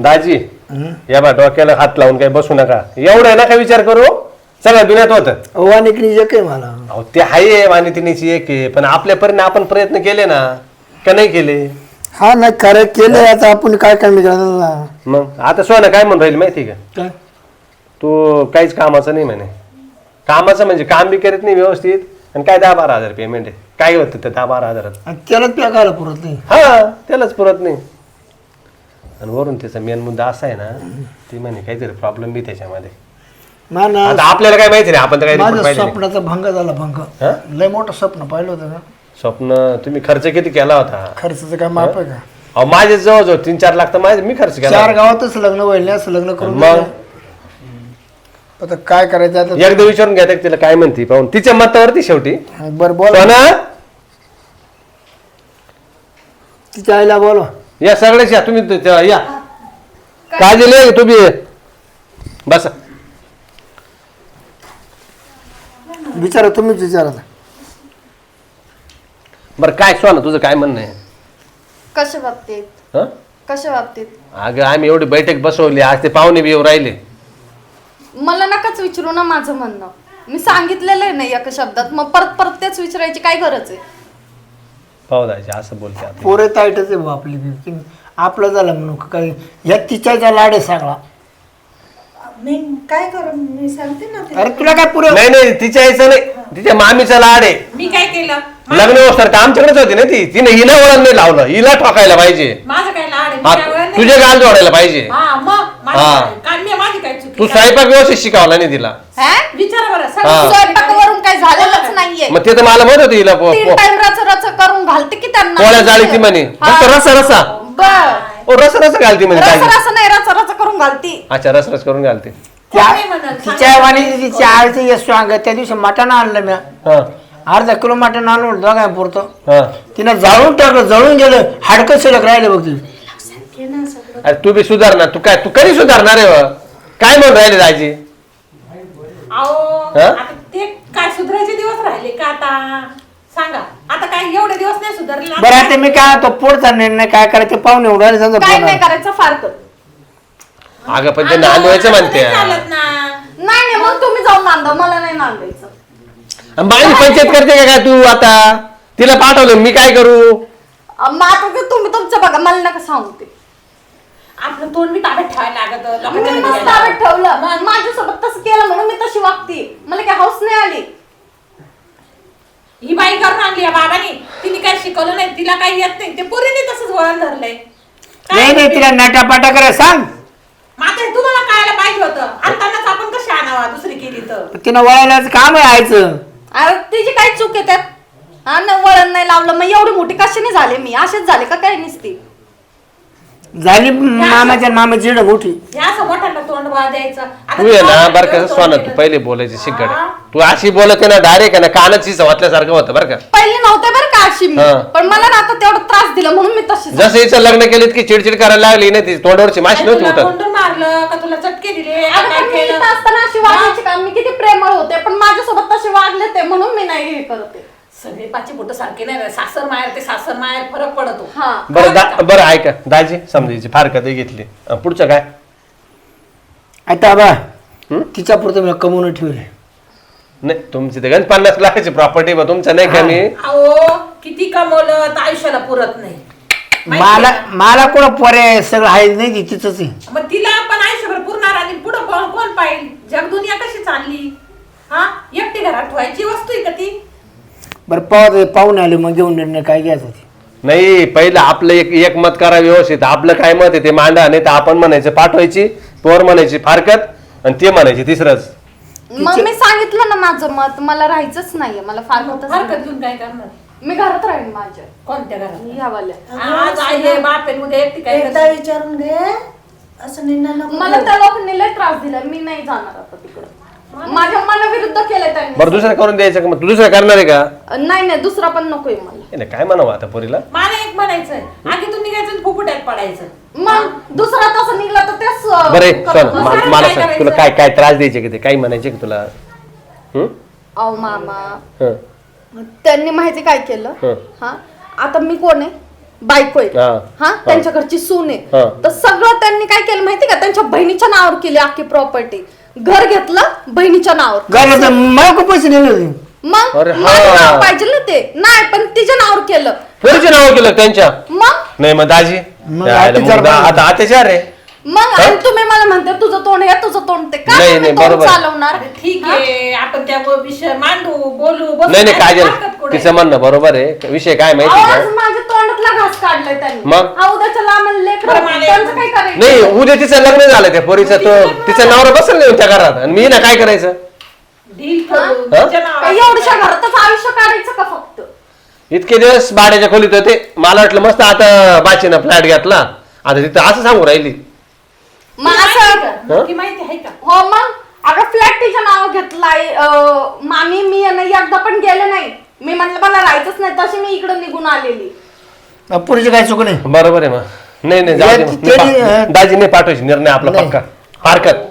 दाजी या बा डोक्याला हात लावून काही बसू नका. एवढं नका विचार करू? सगळ्या दुनियात होतं. अनेक एक आहे मला अहो ते आहे मानितीनीची एक आहे पण आपल्या परीने आपण प्रयत्न केले ना का नाही केले? हा नाही खरं केलं आता आपण काय ना? मग आता सोना काय म्हणून राहील माहिती का? काय? तू काहीच कामाचं नाही म्हणे. कामाचं म्हणजे काम बी करत नाही व्यवस्थित आणि काय दहा बारा हजार पेमेंट आहे. काय होतं ते दहा बारा हजारात? आणि त्यालाच पुरत नाही. हा त्यालाच पुरत नाही. आणि वरून त्याचा मेन मुद्दा असा आहे ना ती म्हणे काहीतरी प्रॉब्लेम बी त्याच्यामध्ये. ना आता आपल्याला काय माहिती नाही आपण तर काही report माझं पाहिले नाही. स्वप्नाचा भंग झाला भंग. हा? लय मोठं स्वप्न पाहिलं होतं ना. स्वप्न तुम्ही खर्च किती केला होता? खर्चाचं काय माप आहे का? अहो माझे जवळजवळ तीन चार लाख तर माझे मी खर्च केला चार. गावातच लग्न व्हायला असं लग्न करून मग? दिलं. आता काय करायचं आता? एकदा विचारून घ्या तिला काय म्हणते. पाहून तिच्या मतावरती शेवटी. बरं बोल. सोना तिच्या आईला बोलो या सगळ्याच या तुम्ही त- या. काय? दिले तुम्ही. बसा. विचारा तुम्हीच विचारा. बरं काय सोना तुझं काय म्हणणं आहे? कशा बाबतीत? हं? कशा बाबतीत? अगं आम्ही एवढी बैठक बसवली आज ते पाहुणे बी येऊ राहिले. मला नकाच विचारू ना माझं म्हणणं. मी सांगितलेलं आहे ना एका शब्दात मग परत परत तेच विचारायची काय गरज आहे? दाजी असं बोलते आता. पोरे ताईटच आहे बुवा आपली बी. ती- आपलं झालं म्हणून काही या तिच्याचा लाड आहे सगळा मी काय करू? मी सांगते ना तिला. अरे तुला काय पुरे नाही नाही तिच्या यायचं नाही. तिच्या मामीचा लाड आहे. मी काय केलं? लग्न व्यवस्था का आमच्याकडेच होती ना ती. तिने हिला वळण नाही लावलं. हिला ठोकायला पाहिजे. माझं काय लाड आहे? मी हा, काय वेळ नाही- तुझे गाल जोडायला पाहिजे. हा मग माझं हा. काय? काय मी माझी काय चुकी तू स्वयंपाक व्यवस्थित शिकवला नाही तिला. हा? विचारा बरं हा. सगळं स्वयंपाकावरून काही झालेलंच नाहीये. मग ते तर मला म्हणत होती हिला पो- तीन पो- टाइम रच रच करून घालते की त्यांना? पोळ्या जाळी ती म्हणे. हा. फक्त रसा रसा. बर. ओ रस रस घालती म्हणे रस. रस नाही रच रच करून घालती. अच्छा रस रस करून घालते. कोण म्हणत? तिच्या वाणी सांग त्या दिवशी मटण आणलं मी. हा. अर्धा किलो मटण आणलं दोघा पुरतं हा. तिनं जाळून टाकलं जळून गेलं हाडकं शिल्लक राहिलं बघ ती. हे ना सगळं अरे तू बी सुधारणार तू काय तू कधी सुधारणार आहे व? काय म्हणून राहिले दाजी? अहो हा? आता ते काय सुधारायचे दिवस राहिले का आता? सांगा. आता काय एवढे दिवस नाही सुधारले. ना? बरं आता मी काय तो पुढचा निर्णय काय करायचं पाहुणे उडाले समजा काय नाही. करायचं फार कर अगं पण ते अगं, नांदवायचं म्हणते नाही चालत ना. नाही नाही मग तुम्ही जाऊन नांदा मला नाही नांदायचं. माझी पंचायत करते का काय तू आता? तिला पाठवलं मी काय करू? अं, मग आता ते तुम्ही तुमचं बघा मला नका सांगू ते तोंड मी ताब्यात ठेवायला लागत. मी. ताब्यात ठेवलं. माझ्यासोबत तसं केलं म्हणून मी तशी वागते. मला काय हाऊस नाही आली. ही बाई करून आणली या बाबानी. तिने काय शिकवलं नाही तिला काही येत नाही. ते पोरीने तसंच वळण धरलंय. काय नाही नाही तिला नाटापाटा करा सांग. मात्र तुम्हाला कळायला पाहिजे होतं. आणतानाच आपण कशी आणावा? दुसरी केली तर. तिनं वळायलाच काम आहे अरे तिची काय चूक आहे त्यात हा ना वळण नाही लावलं. मग एवढी मोठी कशाने झाले? मी असेच झाले का काय नसती? झाली मामाच्या मामाची इड मोठी हे असं मोठ्यांना तोंड बा द्यायचं आता तू आहे ना बरं का सोना तू. पहिले बोलायची शिकड. तू अशी बोलते ना डायरेक्ट आहे ना कानाची सवातल्यासारखं होतं बरं का पहिले नव्हते बरं का अशी मी हा. पण मला ना आता तेवढा त्रास दिला म्हणून मी तशी. जसं हिचं लग्न केलं की चिडचिड करायला लागली ना ती तोंडावरची माशी नव्हती तुला उठत कोंडून मारलं का तुला चटके दिले का अगं, काय पण मी केलं? इथं असताना अशी वागायची का मी किती प्रेमळ होते पण माझ्यासोबत तसे वागले ते म्हणून मी नाही हे करते सगळे पाची बोट सारखे नाही रे. सासर माहेर ते सासर माहेर फरक पडतो. हा बरं दा बरं ऐका. दाजी समजायची. फार कधी घेतली. अं, पुढचं काय? आता बा हं? तिच्या पुरतं मी कमवून ठेवले नाही तुमची तर गंज पन्नास लाखाची प्रॉपर्टी बा. तुमचं नाही कमी. अहो किती कमवलं तर आयुष्याला पुरत नाही. मला मला कोण पोरे सगळं आहे नाही ती तिचंच आहे. का? मग तिला आपण आयुष्यभर पुरणार आणि पुढं कोण कोण पाहिजे जग दुनिया कशी चालली? हा? एकटी घरात ठेवायची वस्तू आहे का ती? बरं पाहू पाहून आले मग घेऊन निर्णय काय घ्यायचा ते? नाही पहिलं आपलं एक एक मत करा व्यवस्थित. आपलं काय मत आहे ते मांडा नाही तर आपण म्हणायचं पाठवायची पोर म्हणायची फारकत आणि ते म्हणायची तिसरंच. मग मी सांगितलं ना माझं मत मला राहायचंच नाहीये मला फार हरकत. घेऊन काय करणार? मी घरात राहीन माझ्या. कोणत्या घरात? ह्या वाल्या आज आहे बाप आहे उद्या एकटी काय एकदा करणार? विचारून घे. असं निर्णय नको मला घेऊ. त्या लोकांनी लय त्रास दिला मी नाही जाणार आता तिकडं. माझ्या मनाविरुद्ध केलंय त्यांनी. बरं दुसरं करून द्यायचं का मग? तू दुसरं करणार आहे का? नाही नाही दुसरा पण नकोय मला. हे नाही, काय म्हणावं आता पोरीला? मला एक म्हणायचंय. आगीतून निघायचं आणि फुफुट्यात पडायचं. मग दुसरा तसं निघला तर तेच अं, बरे करतो. चल मा- दुसरं मला काय सांग? तुला काय काय त्रास द्यायचे का ते? काही म्हणायचे का तुला? हं? अहो मामा. हं. त्यांनी माहिती काय केलं? हं. हा आता मी कोण आहे? बायको आहे. हा. हा त्यांच्या घरची सून आहे. हा. तर सगळं त्यांनी काय केलं माहिती का? त्यांच्या बहिणीच्या नावावर केली अख्खी प्रॉपर्टी घर घेतलं बहिणीच्या नावावर. गायला तर मला खूप पैसे दिले होते. मग अरे माझं हा. नाव पाहिजे ना ते. नाही पण तिच्या नावावर केलं. पोरीचे नाव केलं त्यांच्या? मग? नाही मग दाजी. मग अत्याचार दा-. आता अत्याचार आहे. मग आणि तुम्ही मला म्हणते तुझं तोंड हे तुझं तोंड ते. का नाही, तुम्ही नाही, तोंड बरोबर. चालवणार? ठीक आहे आपण त्या विषय मांडू बोलू बसू. नाही नाही काय हरकत कुठे? तिचं म्हणणं बरोबर आहे. विषय काय माहिती आवाज का? माझ्या तोंडातला घास काढलाय त्यांनी. मग? हा, उद्याच्या लांब लेकर त्यांचं एक- काय करायचं? नाही उद्या तिचं लग्न झालं त्या पोरीचं तो तिचं नवरा बसेल नाही त्या घरात? आणि मी ना काय करायचं? डील करू हा? तिच्या नावावर. काय एवढ्या घरातच आयुष्य काढायचं का फक्त? इतके दिवस भाड्याच्या खोलीत होते. मला वाटलं मस्त आता बाचीनं फ्लॅट घेतला. आता तिथं असं सांगू राहिली. मग माहिती असं का? नक्की माहिती आहे का? हो मग? अगं फ्लॅट तिच्या नाव घेतलाय. अं, मामी मी एकदा पण गेले नाही. मी म्हटलं मला राहायचंच नाही. तशी मी इकडे निघून आलेली. पुरीचे काय चुक नाही. बरोबर आहे मग. नाही नाही जाऊ दे. ते- पा- दाजी नाही पाठवायची निर्णय आपला नाही. पक्का. फारकत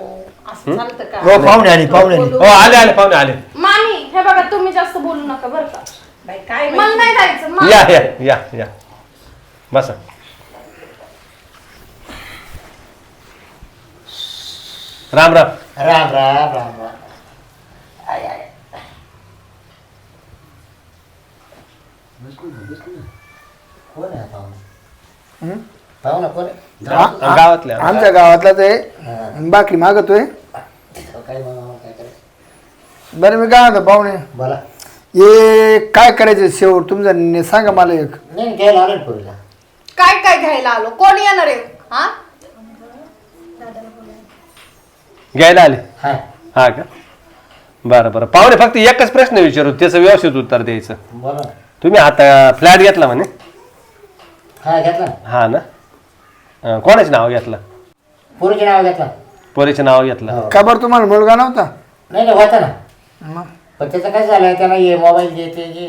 असं चालतं का हो पाहुणे आली पाहुणे आली. हो आले आले पाहुणे आले. मामी हे बघा तुम्ही जास्त बोलू नका बरं का. बाई, काय मला माहिती? नाही जायचं मा- या या या या. बसा. राम राम. राम राम राम राम. आय, आय. कोण आहे हा? पाहुणा? पाहुणा कोण आहे? गा- गावातले. आम्ही. आमच्या गावातलाच आहे बाकी मागतोय. काय मग काय करायचं? बरं मी काय म्हणतो पाहुणे? बोला. हे काय करायचं शेवट? तुमचं नि- सांगा मला एक. नाही घ्यायला आलं पुरीला. काय काय घ्यायला आलो? कोण येणार आहे? हा? घ्यायला आले? हा. हा का? बरं बरं. पाहुणे फक्त एकच प्रश्न विचारू. त्याचं व्यवस्थित उत्तर द्यायचं. बोला ना. तुम्ही आता फ्लॅट घेतला म्हणे? हा घेतला ना. हा ना? अं, कोणाचं नाव घेतलं? पुरीचे नाव घेतला. पोरीचं नाव घेतलं. हो. का बरं तुम्हाला मुलगा नव्हता? नाही नाही होता ना. मग? पण त्याचं काय झालं त्यानं हे मोबाईल घे ते घे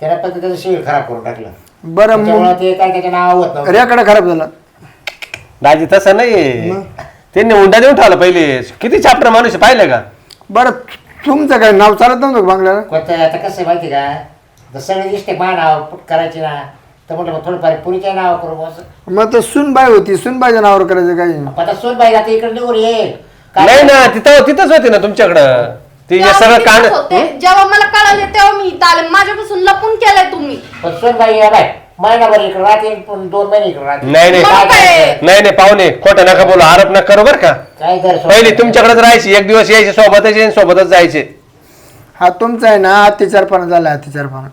त्यानं पण त्याचं शेड खराब करून टाकलं. बरं त्याच्यामुळे ते काय त्याच्या नाव होत नव्हतं. रेकडा खराब झाला. दाजी तसं नाही त्यांनी उंडा देऊन ठेवला पहिले. किती चॅप्टर माणूस आहे, पाहिलं का? बरं तुमचं काय नाव चालत नव्हतं का बांगल्याला? कोणतं आता कसं आहे माहिती का? सगळे दिसते मा नाव पुट करायची ना. तर म्हटलं मग थोडंफार पुरीच्या नाव करू बस. मग तर सुनबाई होती सुनबाईच्या नावावर करायचं काही आता सोनबाई आता इकडे निघून येईल. काय- नाही ना तिथं तिथंच होती ना तुमच्याकडं. ती तेव्हा सगळं मी तिथेच होते. जेव्हा मला कळाले तेव्हा मी इथं आले. माझ्यापासून लपून केलंय तुम्ही. पण सोनबाई या बाय महिनाभर इकडे राहते पण दोन महिने इकडे राहते. नाही नाही. मग काय? नाही नाही पाहुणे खोटं नका बोलू. आरोप नका करू बरं का? काय कर पहिली तुमच्याकडेच राहायची. एक दिवस यायचे सोबतच यायचे सोबतच जायचे. हा तुमचा आहे ना अत्याचारपणा झाला अत्याचारपणा.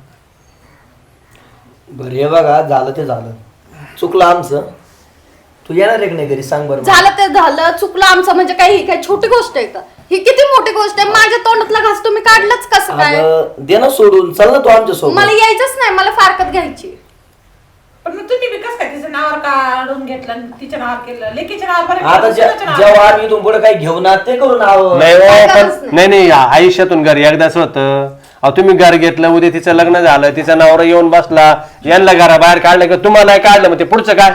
बरं हे बघा झालं ते झालं. चुकलं आमचं. तू येणार आहे की नाही घरी? सांग बरं मला. झालं ते झालं चुकलं आमचं म्हणजे काही ही काही छोटी गोष्ट आहे का ही किती मोठी गोष्ट आहे? माझ्या तोंडातला घास तुम्ही काढलंच कसं काय? अगं, दे ना सोडून. चल ना तू आमच्यासोबत. मला यायचंच नाही मला फारकत घ्यायची. पण मग तुम्ही बी कसं काय तिचं नावावर काढून घेतलं आणि तिच्या नावावर केलं? लेकीच्या नावावर बरं आता केलं, जे- सुनाच्या नावावर जेव्हा आम्ही इथून पुढे काही घेऊ ना ते करू ना. नाही काय हो, गरज पण नाही. नाही नाही आयुष्यातून घर एकदाच होतं. अहो तुम्ही घर घेतलं उद्या तिचं लग्न झालं तिचा नवरा येऊन बसला यांना घराबाहेर काढलं की तुम्हाला काढलं? मग ते पुढचं काय?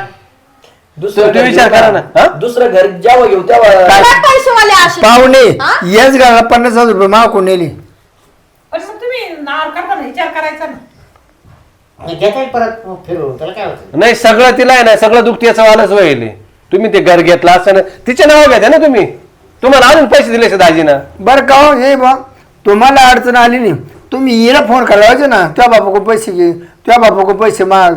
दुसरं घर विचार करा ना. दुसरं घर जेव्हा घेऊ तेव्हा काय? काय पैसेवाले असे? पाहुणे हा? याच पन्नास हजार रुपये मागून नेली? पण मग तुम्ही नावावर करताना विचार करायचा ना. घेता येईल परत मग फिरून त्याला काय होतं? नाही सगळं तिला आहे ना सगळं दुःख त्याचं वालच व्हायले तुम्ही ते घर घेतलं असं ना तिचे नाव घ्या ना तुम्ही? तुम्हाला अजून पैसे दिले असते दाजीनं. बरं का हो हे बा तुम्हाला अडचण आली नाही. तुम्ही हिला फोन करायचे ना? त्या बापाको पैसे घे त्या बापाको पैसे माग.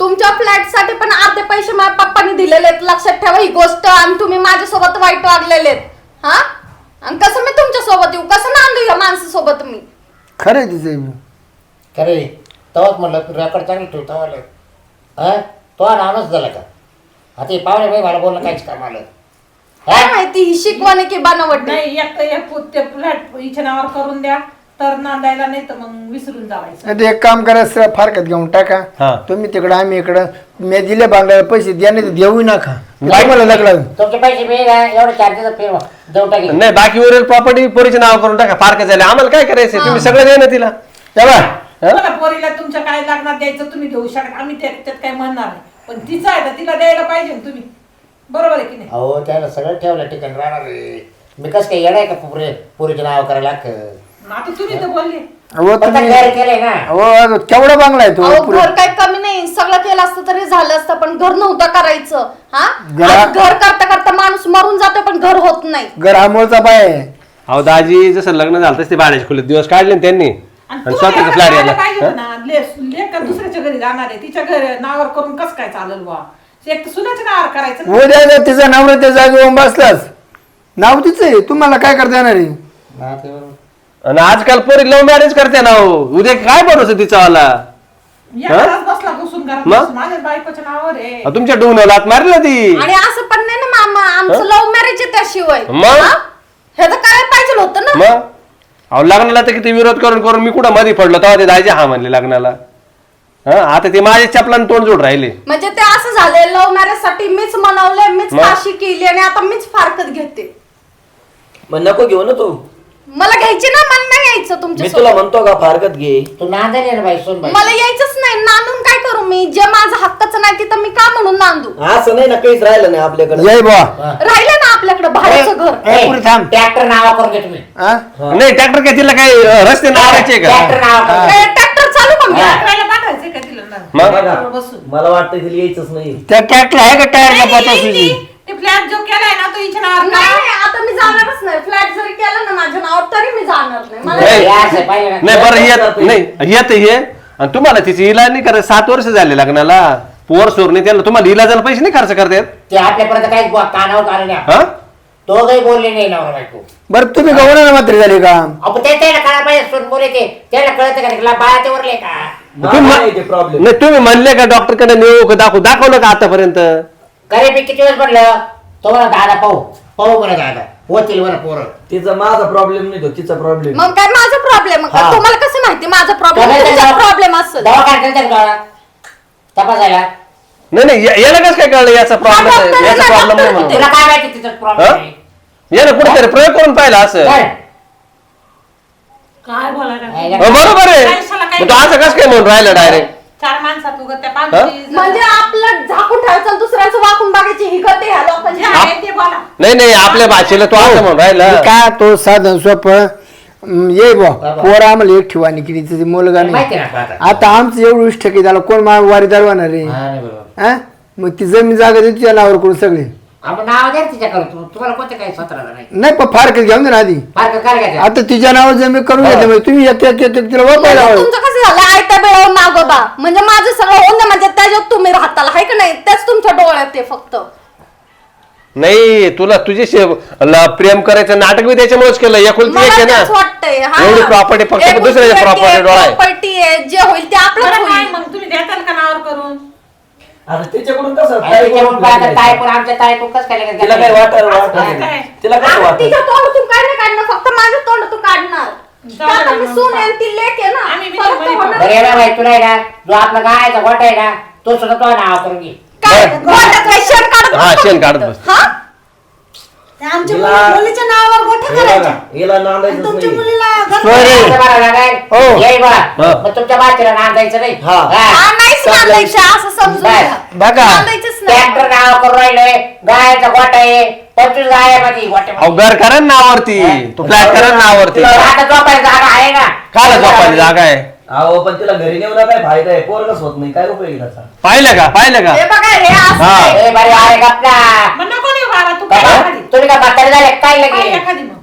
तुमच्या फ्लॅटसाठी पण अर्धे पैसे माझ्या पप्पानी दिलेले आहेत. लक्षात ठेवा ही गोष्ट आणि तुम्ही माझ्यासोबत वाईट वागलेले आहेत. हा? आणि कसं मी तुमच्यासोबत येऊ? कसं नांदू या माणसासोबत मी? खरं आहे तिचं. खरे तेव्हाच म्हटलं तू रेकॉर्ड चांगलं ठेव तेव्हा हा? तो हा नावच झाला का? आता हे पाहुणे बाई मला बोलणं काहीच काम आलं. काय हा? माहिती ही शिकवण आहे की बनावट आहे? नाही एक तर फ्लॅट हिच्या नावावर करून द्या. तर नांदायला नाही तर मग विसरून जावायचं. नाही तर एक काम करा सर फारकत घेऊन टाका. हा. तुम्ही तिकडं आम्ही इकडं. मी दिले बांगल्याला पैसे द्या नाही तर देऊ नका. मला लागला तुमचे पैसे मी ना एवढं चार्जेस फिरवा. देऊ टाकेल नाही बाकी उरेल प्रॉपर्टी पोरीचे नाव करून टाका. फारकत झाले. आम्हाला काय करायचं तुम्ही सगळं द्या ना तिला. हा? मला पोरीला तुमच्या काय लागणार द्यायचं तुम्ही देऊ शकता. आम्ही त्या- त्यात काय म्हणणार नाही. पण तिचं आहे तर तिला द्यायला पाहिजे ना तुम्ही. बरोबर आहे की नाही? अहो त्याला सगळं ठेवलं ठिकाणी राहणार मी कसं काय येणार का पुरे पुरीचे नाव करायला लागतं आता तुम्ही तर बोलले. अहो फक्त तुम्ही घर केलंय ना अहो केवढा बांगला आहे अहो तो घर काही कमी नाही. सगळं केलं असतं तरी झालं असतं पण घर नव्हतं करायचं. हा? घरा- आज घर करता करता माणूस मरून जातो पण घर होत नाही. घर आमोळचा पाय आहे. अहो दाजी जसं लग्न झालं तसं ते भाड्याच्या खोलीत दिवस काढले ना त्यांनी. आणि आणि तुम्हाला स्वतःचा एवढं फ्लॅट कळायला यायला पाहिजे होतं ना ले- लेक का दुसऱ्याच्या घरी जाणार आहे. तिच्या घर नावावर करून कसं काय चालेल बा एक तर सुनाच्या नावावर करायचं ना. उद्या जर तिचा नवरा त्या जागेवर बसलाच नाव तिचं आहे. तुम्हाला काय करता येणार आहे? बरोबर. आणि आजकाल पोरी लव्ह मॅरेज करते ना हो. उद्या काय भरोसा तिचा वाला? एखादाच बसला घुसून घरात. मग? बसून. माझ्याच बायकोच्या नावावर आहे. अहो, तुमच्या डोंगराला लात मारली ती आणि असं पण नाही ना मामा आमचं लव्ह मॅरेज आहे त्याशिवाय. मग? हा? हे तर करायला पाहिजे होतं ना? मग? अहो लग्नाला तर किती विरोध करून करून मी कुठं मध्ये पडलो तेव्हा ते दाजी हा म्हणले लग्नाला. हा? आता ते माझ्या चपलान तोंड जोड राहिले. म्हणजे ते असं झालंय लव्ह मॅरेजसाठी मीच मनवलंय मीच मग? काशी केली आणि आता मीच फारकत घेते. मग नको घेऊ ना तू. मला घ्यायची ना मला नाही यायचं मी तुमच्या तुला. म्हणतो का फारकत घे तू नांदायला ना बाई सोन बाई मला यायचंच नाही नांदून काय करू मी जे माझं हक्काचं नाही तिथं मी का म्हणून नांदू असं नाही ना काहीच राहिलं नाही आपल्याकडे जय बा राहिलं ना आपल्याकडे भाड्याचं घर ए, पुढे थांब. ट्रॅक्टर नावा करून घे तुम्ही हा? नाही ट्रॅक्टर काय तिला काही अं, रस्ते नावायचे का ट्रॅक्टर नावा करून घे. ट्रॅक्टर चालू का मी हा. राहायला पाठवायचंय का तिला ना? मग? बसून मला वाटतं तिला यायचंच नाही त्या ट्रॅक्टर आहे का टायरचा नाही, पत्ता येईल तुझी ती. फ्लॅट जो केलाय ना तो हिच्या नावावर नाही. नाही, जाणारच नाही. फ्लॅट जरी केला ना माझ्या नावावर तरी मी जाणार नाही. मला नाही. असं आहे, पाहिलं ना? नाही बरं येत नाही येत हे. आणि तुम्हाला तिची इलाज नाही करत. सात वर्ष झाले लग्नाला. पोर सोरणे त्यांना तुम्हाला इलाजाला पैसे नाही खर्च करतात? ते आपल्यापर्यंत बुवा कानावर आलं नाही हा? तो काही बोलले नाही नवरा बायको. बरं तुम्ही गव्हर्नर मात्र झाले का? अहो ते त्याला कळायला पाहिजे सोन बोले ते. त्याला कळतं का तिला बाळा ते वरले का? तुम्ही नाही ते प्रॉब्लेम नाही तुम्ही म्हणले का डॉक्टरकडे नेऊ का दाखवू? दाखवलं का आतापर्यंत? करे मी किती वेळेस म्हणलं तो म्हणा दादा पाहू. पाहू म्हणा दादा. होतील बरं पोरं. तिचा माझा प्रॉब्लेम नाही तो तिचा प्रॉब्लेम मग काय माझा प्रॉब्लेम हा. तुम्हाला कसं माहिती? माझा प्रॉब्लेम तुमचा प्रॉब्लेम असेल. दवाखान्यात नेलं का तपासायला? नाही नाही या- याला कसं काय कळलं? याचा प्रॉब्लेम हा, डॉक्टर याचा प्रॉब्लेम नाही डॉक्टर म्हणून. तुला काय माहिती तिचा हा? प्रॉब्लेम यानं कुठेतरी प्रयोग करून पाहिला असं. काय? बोलायला? हो, बरोबर आहे. मग तो असं कसं काय म्हणून राहिला डायरेक्ट चार माणसात उगत त्या म्हणजे आपलं झाकून ठेवायचं आणि दुसऱ्याचं वाकून बघायची ही गती ह्या लोकांची. जे आहे ते बोला. नाही नाही आपल्या भाषेला तो असं म्हणून राहिला. काय तो साधन सोप ये बा. पोर आम्हाला एक ठेवा केली तिथे मुलगा माहिती नाही ना आता आता आमचं एवढं इष्ट की त्याला कोण मा वारीदार होणार आहे हा, नाही बरोबर हा? मग ती जमीन जागा देतो तुझ्या नावावर करून सगळी. आपण नाव द्या तिच्याकडे. तू- तुम्हाला कोणते काही सतराला नाही. नाही पण फार घेऊन दे ना आधी. फार काय घ्यायचं? आता तिच्या नावावर जमीन करून म्हणजे तुम्ही तिला वापरायला म्हणजे हवं तुमचं कसं झालं? आयत्या म्हणजे माझं सगळं ओंद म्हणजे त्याच्यात तुम्ही राहताल हाय का नाही? तेच तुमच्या डोळ्यात ते फक्त. नाही तुला तुझ्याशी ल- प्रेम करायचं नाटक बी त्याच्यामुळेच केलं. एकुलती एक मला आहे तेच ना वाटतंय एवढी property फक्त दुसऱ्याच्या property डोळा आहे. प्रॉपर्टी आहे जे होईल ते आपलं बरं काय होईल. मग? तुम्ही देताल का नावावर करून? आता त्याच्याकडून कसं काय पण आमच्या ताई पण कसं काय लगेच तिला काय? नाही. तिला तिच्या तोंडातून काय नाही काढणार फक्त जाऊ दे आता मी मग. सून आहे आणि ती लेक आहे ना आम्ही बी फरक नाही होणार. बरं ये ना बाई तुला आहे ना जो आपला गायचा गोटा आहे ना तो सुद्धा तो नाव करून घे काय गोट्यात काय शेण काढत हा, बसतो शेण काढत? बसतो. हा? ते आमच्या हिला- मुली- मुलीच्या नावावर गोठा हे बघा, करायचा हिला आणि नांदायचंच तुमच्या नाही मुलीला घर. हो. ये बा हा. मग तुमच्या बाचीला नांदायचं नाही हा. नाहीच नांदायचं असं समजून बस. घ्या. बघा. नांदायचंच नाही ट्रॅक्टर नाव करून राहिलोय गायचा गोटा आहे पंचवीस गाय आहे मध्ये अहो गोट्यामध्ये. घर करा ना नावावरती तो फ्लॅट करा ना नावावरती आता झोपायला जागा आहे ना काला झोपायची जागा आहे अहो पण तिला घरी नेऊन काय फायदा आहे? पोरगच होत नाही. काय उपयोग आहे त्याचा? पाहिलं का? पाहिलं का? हे बघा हे असं हा. आहे. ए बरे अरे गपला मग नको नेऊ बाबा तू काय? एखादी? तुम्ही म्हातारे झाले? काय काय लगे एखादी मग.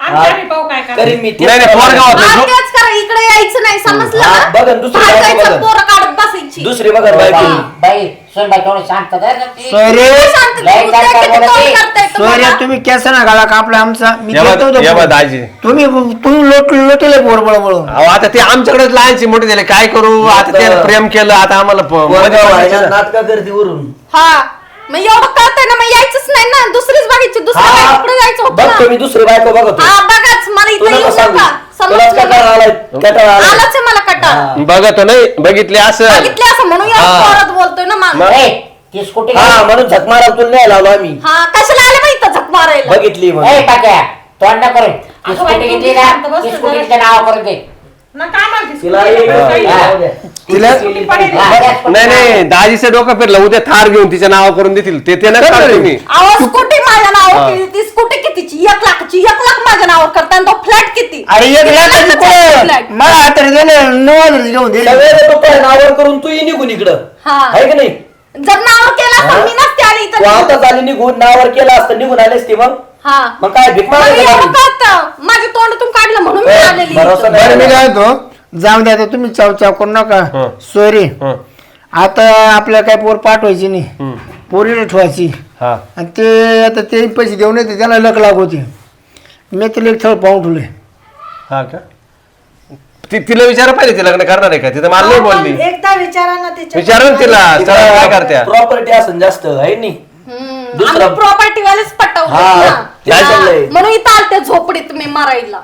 आमच्या आम्ही पाहू काय करायचं. करीन मी तेच नाही, नाही, करणार. पोरगा होता. हा, तेच करा इकडे यायचं नाही समजलं हा, ना बघा, दुसरी बायको जायचं, बघा. पोरं काढत बसायची दुसरी बघा बायको बाई सुन बाई थोडी शांत धर ना ती. सोयरे शांत लय तुम्ही जास्त किती बोलत तोंड आहे. करताय सोयरे तुम्हाला? तुम्ही केस ना घाला कापला आमचा मी या बा- देतो तो या बा फोन. दाजी. तुम्ही तुम्ही लोट लोटले पोर अहो आता ते आमच्याकडेच लहानची मोठी झाली काय करू आता ते प्रेम केलं आता आम्हाला प- मध्ये पडायचं ना. नाटक करते वरून हा मग एवढं कळतंय ना मग यायचंच नाही ना. दुसरीच बघायची दुसऱ्या हा. बाईकडे जायचं होतं बघतो ना. मी दुसरी बायको बघतो. हा बघाच. मला तू इथे नका येऊ नका. तुला समजलं कटाळा ना? आलाय कटाळा आलाय. आलाच आहे मला कटाळ. हा. बघतो नाही बघितले असं. बघितले असं म्हणून या हा. परत बोलतोय ना माणूस. ए, ती स्कूटी हा म्हणून झक मारा तुला नाही लावलो आम्ही. हा कशाला आले माहीत झक मारायला? बघितली ए म्हणून पाक्या तोंड करून ती अगं स्कूटी बाई, घेतली तू ना शांत बस ती ना स्कूटी जरा. तिच्या नाव करून दे. काय तिला काही. नाही. तिला- पडेल. नाही नाही दाजीचं डोकं फिरलं. उद्या थार घेऊन तिच्या नाव करून देतील. ते ते नका करू तुम्ही. अहो स्कूटी माझ्या नावावर केली ती स्कूटी कितीची? एक लाखाची. एक लाख माझ्या नावावर करता आणि तो फ्लॅट किती? अरे एक किती लाखाची? मला आता नऊ दिले सगळे नावावर करून तू निघून इकडं? हा. आहे की नाही? जर नावावर केला तर मी नसते आली तू इथं आता झाली निघून नावावर केलं असतं निघून आलेस ती मग? हा. मग काय भीक मला मागायचं एवढं का? कळतं माझ्या तोंडातून काढलं म्हणून मी आलेली. भरोसा इथं. नाही. बरं मी काय होतो जाऊन द्या आता तुम्ही चाव चाव करू नका. हं. सोयरी हं, आता आपल्याला काय पोर पाठवायची नाही. हं. पोरीला ठेवायची. हा. आणि ते आता ते पैसे देऊन येते त्याला लक लागवते मी तुला एक थळ पाहून ठेवले हा का? ती तिला विचारा पाहिजे ती लग्न करणार आहे का? तिथं मला नाही बोलली. एकदा विचारा ना तिच्या विचारा ना तिला चला काय करत्या? प्रॉपर्टी असेल जास्त आहे नी. हम्म, दुसरं- प्रॉपर्टी वालेच हा. म्हणून इथं आलते झोपडीत मी मरायला.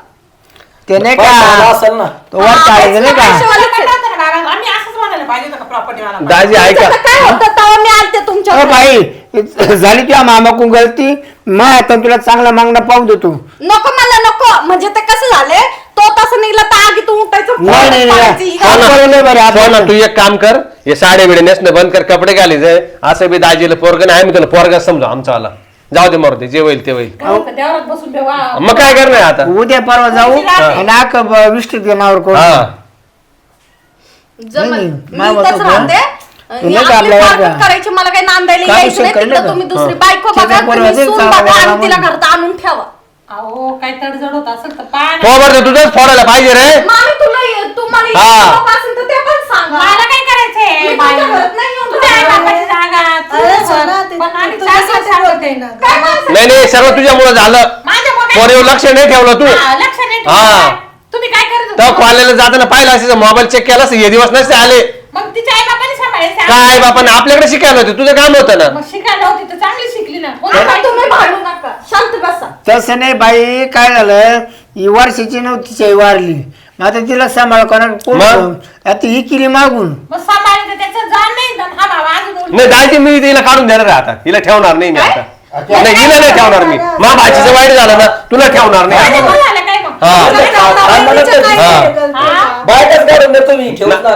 ते नाही पैशावाला का? असेल ना. तो वर काढायचं नाही का? पैशावाले काय होतं का दादा? आम्ही असंच म्हणायला पाहिजे होतं का प्रॉपर्टी वाला दाजी ऐका. काय होतं तेव्हा मी आलते तुमच्या बाई झाली तुझ्या मामाकून गलती मग आता तुला चांगला मागणं पाहून देतो. नको मला नको. म्हणजे ते कसं झाले? तो तसं निघला तर आगी तू उठायचं नाही ही. बरोबर बरं हो ना तू एक काम कर. हे साडे बिडे नेसणं बंद कर कपडे घाली जाय. असं बी दाजीला पोरग नाही आम्ही तुला पोरगा समजा आमचा आला. जाऊ दे मरू दे जे होईल ते होईल. काय होतं? देवरात बसून बेवा मग काय करणार आता? उद्या परवा जाऊ. हा. आणि आक विष्टीत नावावर करू हा. मी मला राहते. का फारकत? करायची मला काही नांदायला यायचं नाही शिकवलं तिकडं का? तुम्ही दुसरी हा. बायको बघा तुम्ही सून आणि. तिला घरात आणून ठेवा अहो काय तडजड होत असेल तर पाय बरं तुझंच फोडायला पाहिजे रे मामी तुला ये- तुम्हाला हा. यायचं बाबा असेल तर ते पण सांगा मला काय मी करायचंय तुमच्या घरात नाही येऊन तुझ्या राहणार. बापाची जागा तू अरे बघ. सोना, ते- पण आम्ही तुझ्यासाठी चार दिवस बोलते ना. काय बोलते? नाही नाही सर्व तुझ्यामुळे झालं माझ्या लक्ष नाही ठेवलं तू हा, लक्ष नाही हा. तुम्ही काय करत होता? कॉलेजला जाताना पाहिलं असेल मोबाईल चेक केला असेल हे दिवस नसते आले तिच्या काय बापाने आपल्याकडे शिकायला होते तुझं काम होतं ना. मग शिकायला होती तर चांगली शिकली ना. कोणी आता पाहिजे? तुम्ही भांडू नका. शांत बसा. तसं नाही बाई काय झालं? ही वर्षाची नव्हती तिची आई वारली. मग आता तिला सांभाळ कोणा कोण मग? आता ही केली मागून. मग सांभाळायचं त्याचं जाण नाही जाण. हा बाबा अजून उलट. नाही दाजी मी तिला काढून देणार आहे आता. हिला ठेवणार नाही मी आता. नाही हिला नाही ठेवणार मी. मा भाचीचं वाईट झालं ना तुला ठेवणार नाही. काय मग? हा. तुला काय. बायकाच काढून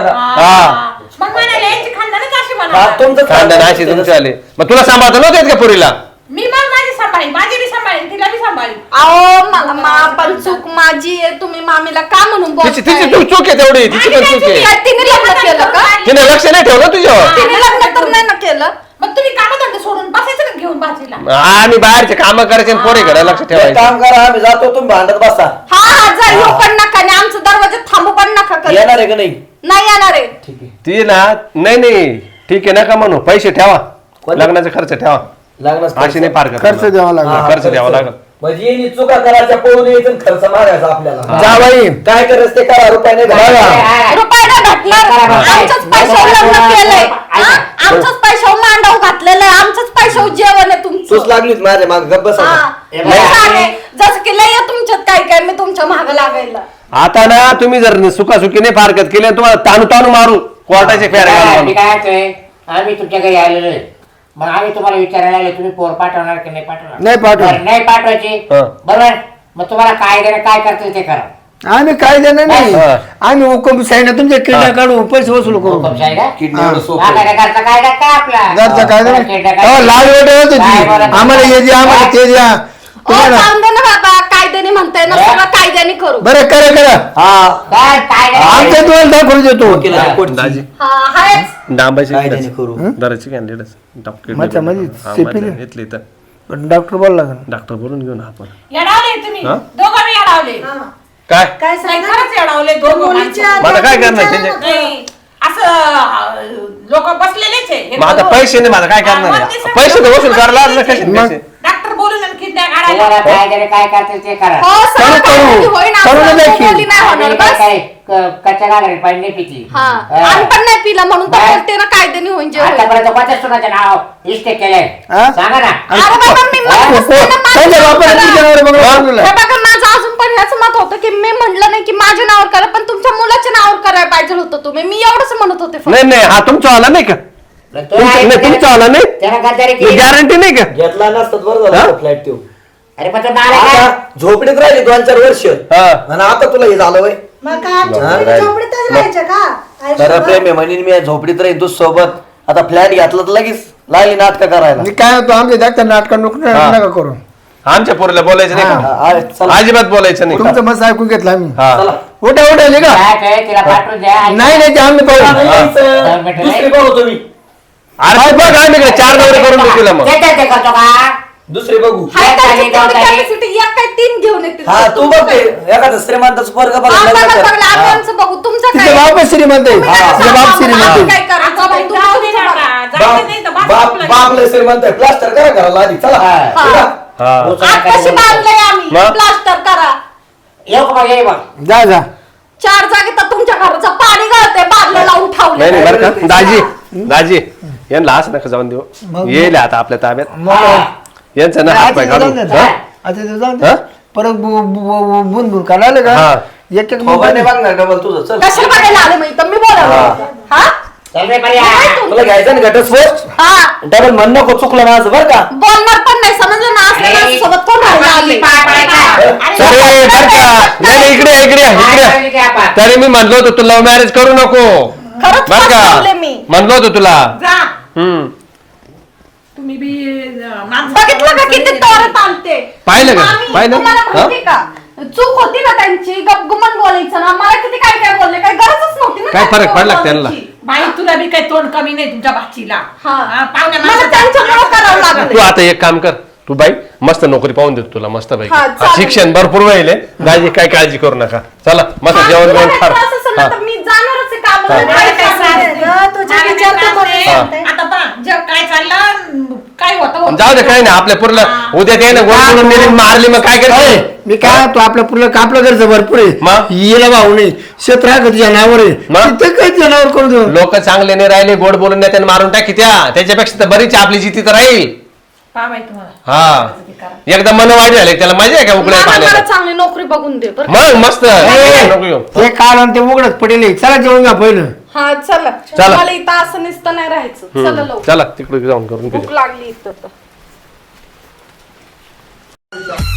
हा. मग म्हणाले यांची खानदानच अशी म्हणा तुमचं खानदान अशी तुमचे आले. मग तुला सांभाळता नव्हते का पुरीला? मी मग माझी सांभाळी माझी बी सांभाळी तिला बी सांभाळी. अहो मा- मा- पण चूक माझी आहे. तुम्ही मामीला का म्हणून तिची बोलताय? चूक आहे तेवढी तिची पण चूक आहे. काय तिने लग्न केलं का? तिने लक्ष नाही ठेवलं तुझ्यावर. तिने लग्न तर नाही ना केलं. मग तुम्ही कामधंदे सोडून बसायचं ना घेऊन भाजीला? आम्ही बाहेरचे काम करायचे आणि पोरीकडे लक्ष एक ठेवायचं. काम करा आम्ही जातो तुम्ही भांडत बसा. हा हा जा येऊ पण नका आणि आमचं दरवाजा थांबू पण नका कधी. येणार आहे का नाही? नाही येणार आहे. ठीक आहे. ती ना नाही नाही. ठीक आहे नका म्हणू. पैसे ठेवा. कोणते? लग्नाचा खर्च ठेवा. अशी नाही पार करत खर्च द्यावा लागेल. हा, खर्च द्यावा लागेल. म्हणजे येणी चुका करायच्या पळून यायचं आणि खर्च मागायचा आपल्याला. जा बाई. काय करायचं ते करा रुपये नाही बघा. द्यायचा. रुपये नाही भेटणार. आमच्याच पैशावर लग्न केलंय. हा? आमच्याच पैशावर मांडव घातलेलं आहे. आमच्याच पैशावर जेवण आहे तूच तुमचं लागलीच माझ्या माग. गप्प बसा. हा. हे बघा. जसं की लय आहे तुमच्यात काय काय मी तुमच्या माग लागायला. आता ना तुम्ही जर सुखासुखीने फारकत केली आणि तुम्हाला ताणू ताणू मारू कोर्टाचे फेर काय- मी काय म्हणतोय? आम्ही तुमच्या घरी आलेलो आहे मग आम्ही तुम्हाला विचारायला आले तुम्ही पोर पाठवणार की नाही पाठवणार? नाही पाठवणार. बरं, नाही पाठवायची? हं. बरोबर? मग तुम्हाला काय देणं काय करता ते करा. आम्ही काय देणार नाही. हा. आम्ही हुकम सांगितलं तुमच्या किडा काढू पैसे वसूल करू. हुकुमशाही का? किडनी. एवढं सोपं आहे. काय घरचा कायदा काय आपला? घरचा काय लाल वेट होत काय बोलत होती? आम्हाला हे द्या आम्हाला ते द्या. तुम्हाला बाबा. कायद्याने म्हणताय ना हे? सगळं कायद्याने करू बरं करा करा हा काय काय नाही. आमच्या तुम्हाला दाखवून देतो वकिलाच्या पोटची. दाजी हा आहेच डांबाची काय त्याने करू दराची कॅन्डिडेट डॉक्टर? घेतली तर बोलला का डॉक्टर बोलून घेऊ ना आपण येडावले तुम्ही हा? दोघं बी येडावले काय काय नाही सांगा खरंच येडावले दोघं मुलीच्या माणसं. मग आता काय करणार त्याचे? नाही असं लोक बसलेलेच आहे हे मग आता दोघं. पैसे नाही माझा काय करणार हा, आहे? पैसे तर वसूल करायला लागले कसे मग? पैसे? डॉक्टर बोलून आणि किडन्या तुम्हाला काढायला काय देणं काय करता ते करा हो सगळं करू, होईन करू ना देखील. बोली नाही होणार आम्ही काय बस काय क- कच्च्या घालायला पाणी नाही पिकली हा. आम्ही पण नाही पिला म्हणून तर बाय. बोलते ना कायद्याने होईन जे होईल. आतापर्यंत कोणत्या सुनाचे नाव इष्टे केलंय हा? सांगा ना अरे बाबा मी म्हणतच नाही ना, माझं त्यांच्या नाव बापाने करा. तुझ्या नावावर बघा हे बोललं. बघा माझं अजून पण ह्याच मत होतं की मी म्हटलं नाही की माझ्या नावावर करा पण तुमच्या मुलाच्या नावावर करायला पाहिजे होतं तुम्ही मी एवढंच म्हणत होते फक्त. नाही नाही हा तुमचा आला नाही का तो तुमचा आहे- नाही तुमचा आला नाही? त्यानं गद्दारी केली. गॅरंटी नाही का? घेतला नसतात बरं हा? झालं फ्लॅट तो अरे पण तो नाला काय आता झोपडीत राहिली दोन चार वर्ष. हा. आणि आता तुला हे झालं वय. मग काय आमच्या हा? मुली झोपडीतच राहायच्या का? खरं? प्रेम आहे म्हणून मी झोपडीत राहीन तू सोबत. आता फ्लॅट घेतला तर लगेच लागली नाटक करायला. मी काय होतो आमच्या दाखता नाटक नको. नका करू. आमच्या पोरीला बोलायचं नाही का? चला. अजिबात बोलायचं नाही. तुमचं मस्त ऐकून घेतलं आम्ही. हा. चला. उठा उठा निघा. काय काय तिला पाठवून द्या. नाही नाही ते आम्ही पाहू. दुसरी. बघू तुम्ही. अरे बघ आम्ही इकडे चार नवरे करून देऊ तिला मग. काय ते करतो का दुसरी बघू. हाय एक त्यांची झाली, दोन तेवढी झाली. capacity, एक काय तीन घेऊन हा तू बघ ते एखादं श्रीमंताचं पोरग काय? बघ लग्न बघा, कर. बघा, आम्ही आमचं बघू. तुमचं तिचे काय? बाप श्रीमंत आहे. तिचे बाप श्रीमंत आहे. काय करायचं तुमचं. बघा. बाप श्रीमंत आहे. प्लास्टर करा घराला आधी चला. हा. हा. काय आताशी बोलू बांधलंय आम्ही? मग? प्लास्टर करा. येऊ का मग? ये मग जा जा. चार जागे तर तुमच्या घराचं पाणी गळतंय. बादल्या लावून नाही नाही ठेवले बरं का. दाजी दाजी. यांना असं नका जाऊन देऊ. येईल आता आपल्या ताब्यात. यांचं ना हात पाय आता जाऊन दे. हा? परत बुन बुन करायला आले का? हा. एक एक मोबाईल बघणार डबल तुझं. चल. कशाला बघायला आले मग इथं? मी बोलावलं. हा. चल रे पर्या तुला घ्यायचं ना घटस्फोट हा. डबल म्हण नको चुकलं माझं बरं का? बोलणार पण नाही समजलं ना? असल्या अरे, कोण आले बर का? नाही नाही, इकडे इकडे इकडे. तरी मी म्हणलो होतो तू लव्ह मॅरेज करू नको. खरंच बर का? म्हणलो होतो तुला. जा. हम्म तुम्ही बी अं, माणसं- बघितलं का किती तोरत आणते पाहिलं का? पाहिलं? तुम्हाला माहिती का चूक होती ना त्यांची गपगुमन बोलायचं ना मला किती काय काय बोलले काय गरजच नव्हती ना काय फरक त्यांच्यावर पडला का त्यांना? बोलायची. बाई तुला बी काही तोंड कमी नाही तुमच्या भाचीला हा. हा, पाहुण्या मला माणसाचं- त्यांच्यामुळं करावं लागलं तू आता एक काम कर तू बाई मस्त नोकरी पाहून देतो तुला मस्त बाई हा, चालेल. शिक्षण भरपूर होईल हे. दाजी काय काळजी करू नका चला मस्त हा, जेवण तुला जेवण काही फार त्रास असेल ना. तर मी जाणारच आहे हा. मला? सांगते? अगं, तुझ्या मला विचार काय तर बघ. सांगते? हा. आता पहा जग काय चाललं काय होतं होतं. जाऊ दे काही नाही आपल्या पुरलं. उद्या ते ना गोड बोलून नेली मारली मग काय अरे, मी काय तो आपल्या पुढलं कापलं घरचं भरपूर मग? आहे येला भाऊ नाही शेत राहा का तुझ्या नावावर आहे. मग? तिथे काही तुझ्या नावावर करून देऊ? लोक चांगले नाही राहिले गोड बोलून नाही त्यांना मारून टाकी त्या. त्याच्यापेक्षा तर बरीच आपली जिती तर राहील. पहा बाई तुम्हाला? हा. एकदा मन वाईट झाले त्याला मजा आहे का उकळ्या मला मला पाण्यात चांगली नोकरी बघून दे बरं मग मस्त. नको येऊ. ते काल आणि ते उघडच पडेल चला जेवण घ्या पहिलं. हा चला. चला. मला इथं असं नुसतं नाही राहायचं. चला लवकर. चला तिकडे जाऊन करून घेऊ. भूक लागली इथं तर. Thank you.